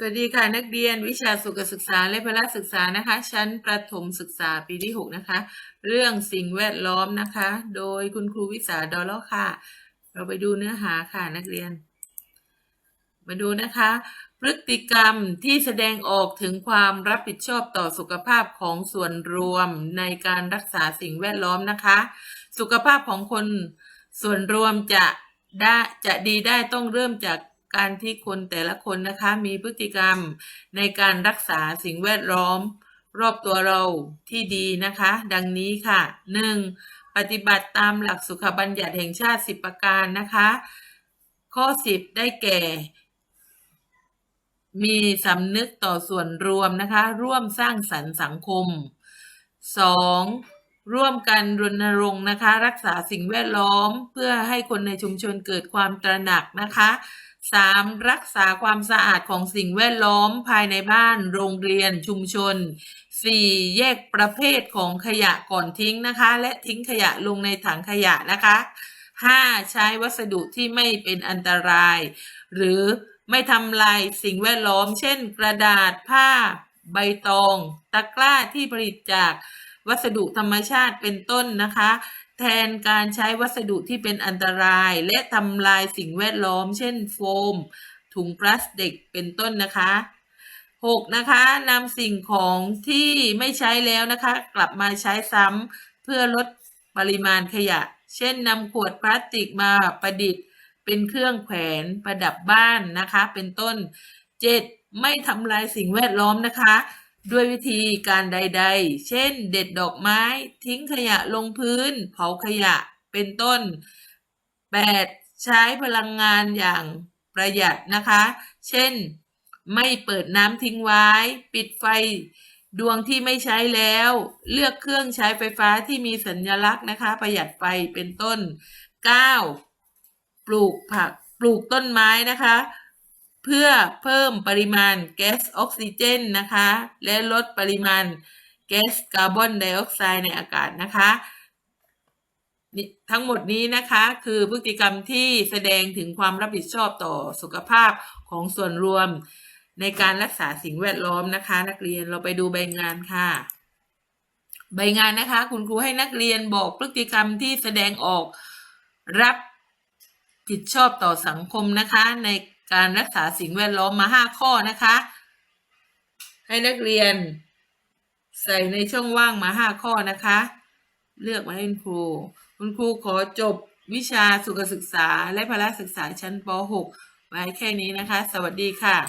สวัสดีค่ะนักเรียนวิชาสุขศึกษาและพละศึกษานะคะ ชั้นประถมศึกษาปีที่ 6 นะคะ เรื่องสิ่งแวดล้อมนะคะ โดยคุณครูวิสาดอลลค่ะ เราไปดูเนื้อหาค่ะนักเรียน มาดูนะคะ พฤติกรรมที่แสดงออกถึงความรับผิดชอบต่อสุขภาพของส่วนรวมในการรักษาสิ่งแวดล้อมนะคะ สุขภาพของคนส่วนรวมจะได้จะดีได้ต้องเริ่มจาก การที่คนแต่ละคนนะคะมีพฤติกรรมในการรักษาสิ่งแวดล้อม รอบตัวเราที่ดีนะคะ ดังนี้ค่ะ 1. ปฏิบัติตามหลักสุขบัญญัติแห่งชาติ 10 ประการนะคะ ข้อ 10 ได้แก่ มีสำนึกต่อส่วนรวมนะคะ ร่วมสร้างสรรค์สังคม 2. ร่วมกันรณรงค์นะคะ รักษาสิ่งแวดล้อม เพื่อให้คนในชุมชนเกิดความตระหนักนะคะ 3. รักษาความสะอาดของสิ่งแวดล้อมภายในบ้าน โรงเรียนชุมชน 4. แยกประเภทของขยะก่อนทิ้งนะคะ และทิ้งขยะลงในถังขยะนะคะ 5. ใช้วัสดุที่ไม่เป็นอันตราย หรือไม่ทำลายสิ่งแวดล้อม เช่น กระดาษผ้า ใบตอง ตะกร้าที่ผลิตจาก วัสดุธรรมชาติเป็นต้นนะคะ แทนการใช้วัสดุที่เป็นอันตราย และทำลายสิ่งแวดล้อม เช่นโฟม ถุงพลาสติกเป็นต้นนะคะ 6. นะคะนำสิ่งของที่ไม่ใช้แล้วนะคะ กลับมาใช้ซ้ำเพื่อลดปริมาณขยะ เช่นนำขวดพลาสติกมาประดิษฐ์ เป็นเครื่องแขวนประดับบ้านนะคะ เป็นต้น 7. ไม่ทำลายสิ่งแวดล้อมนะคะ ด้วยวิธีการใด ๆ เช่น เด็ดดอกไม้ ทิ้งขยะลงพื้น เผาขยะ เป็นต้น 8. ใช้พลังงานอย่างประหยัดนะคะ เช่น ไม่เปิดน้ำทิ้งไว้ ปิดไฟดวงที่ไม่ใช้แล้ว เลือกเครื่องใช้ไฟฟ้าที่มีสัญลักษณ์นะคะ ประหยัดไฟเป็นต้น 9. ปลูกผัก ปลูกต้นไม้นะคะ เพื่อเพิ่มปริมาณแก๊สออกซิเจนนะคะ และลดปริมาณแก๊สคาร์บอนไดออกไซด์ในอากาศนะคะทั้งหมดนี้นะคะคือพฤติกรรมที่แสดงถึงความรับผิดชอบต่อสุขภาพของส่วนรวม ในการรักษาสิ่งแวดล้อมนะคะ นักเรียนเราไปดูใบงานค่ะ ใบงานนะคะ คุณครูให้นักเรียนบอกพฤติกรรมที่แสดงออกรับผิดชอบต่อสังคมนะคะใน การรักษาสิ่งแวดล้อมมาห้าข้อนะคะ ให้นักเรียน ใส่ในช่องว่างมาห้าข้อนะคะ เลือกมาให้คุณครู คุณครูขอจบวิชาสุขศึกษาและพละศึกษาชั้นป .6 ไว้แค่นี้นะคะ สวัสดีค่ะ